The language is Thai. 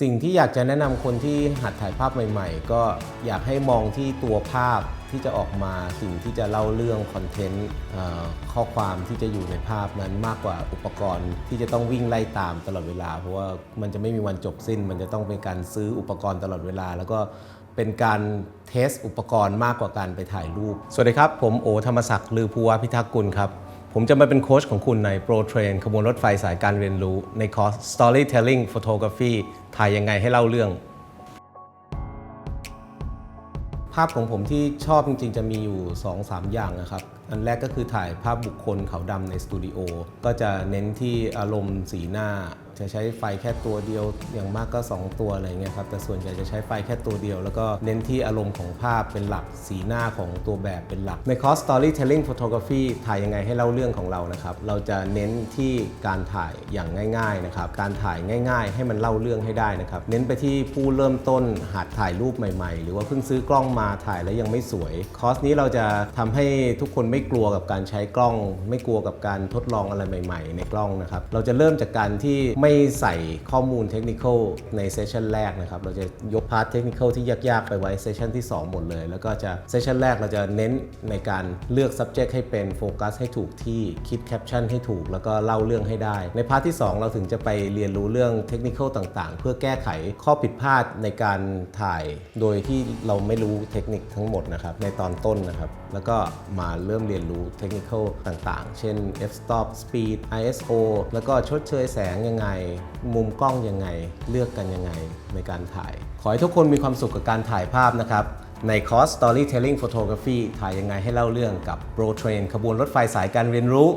สิ่งที่อยากจะแนะนำคนที่หัดถ่ายภาพใหม่ ๆ ก็อยากให้มองที่ตัวภาพที่จะออกมาสิ่งที่จะเล่าเรื่องคอนเทนต์ข้อความที่จะอยู่ในภาพนั้นมากกว่าอุปกรณ์ที่จะต้องวิ่งไล่ตามตลอดเวลา เพราะว่ามันจะไม่มีวันจบสิ้น มันจะต้องเป็นการซื้ออุปกรณ์ตลอดเวลา แล้วก็เป็นการเทสอุปกรณ์มากกว่าการไปถ่ายรูป สวัสดีครับ ผมโอธรรมศักดิ์ลือภูวพิทักษ์กุลครับ ผมจะมาเป็นโค้ชของคุณในโปรเทรนขบวนรถไฟสายการเรียนรู้ ในคอร์ส Storytelling Photography ถ่ายยังไงให้เล่าเรื่อง ภาพของผมที่ชอบจริงๆ จะมีอยู่ 2-3 อย่างนะครับ อันแรกก็คือถ่ายภาพบุคคลขาวดำในสตูดิโอ ก็จะเน้นที่อารมณ์สีหน้า จะใช้ไฟแค่ตัวเดียว อย่างมากก็ 2 ตัวอะไรเงี้ยครับแต่ส่วนใหญ่จะใช้ไฟแค่ตัวเดียว แล้วก็เน้นที่อารมณ์ของภาพเป็นหลักสีหน้าของตัวแบบเป็นหลัก ในคอร์ส Storytelling Photography ถ่ายยังไงให้เล่าเรื่องของเรานะครับเราจะเน้นที่การถ่ายอย่างง่ายๆนะครับการถ่ายง่าย ๆ ให้มันเล่าเรื่องให้ได้นะครับเน้นไปที่ผู้เริ่มต้นหัดถ่ายรูปใหม่ๆ หรือว่าเพิ่งซื้อกล้องมาถ่ายแล้วยังไม่สวย คอร์สนี้เราจะทำให้ทุกคนไม่กลัวกับการใช้กล้อง ไม่กลัวกับการทดลองอะไรใหม่ ๆ ในกล้องนะครับเราจะเริ่มจากการที่ไม่ไม่ใส่ข้อมูลเทคนิคในเซสชันแรกนะครับ เราจะยกพาร์ทเทคนิคที่ยาก ๆ ไปไว้เซสชันที่ 2 หมดเลย แล้วก็จะเซสชันแรกเราจะเน้นในการเลือก subject ให้เป็นโฟกัสให้ถูกที่คิดแคปชั่นให้ถูก แล้วก็เล่าเรื่องให้ได้ ในพาร์ทที่ 2 เราถึงจะไปเรียนรู้เรื่องเทคนิคต่างๆ เพื่อแก้ไขข้อผิดพลาดในการถ่าย โดยที่เราไม่รู้เทคนิคทั้งหมดนะครับในตอนต้นนะครับ แล้วก็มาเริ่มเรียนรู้เทคนิคต่างๆ เช่น f-stop speed ISO แล้วก็ชดเชยแสงยังไงมุมกล้องยังไง เลือกกันยังไงในการถ่าย ขอให้ทุกคนมีความสุขกับการถ่ายภาพนะครับ ในคอร์ส Storytelling Photography ถ่ายยังไงให้เล่าเรื่องกับ Pro Train ขบวนรถไฟสายการเรียนรู้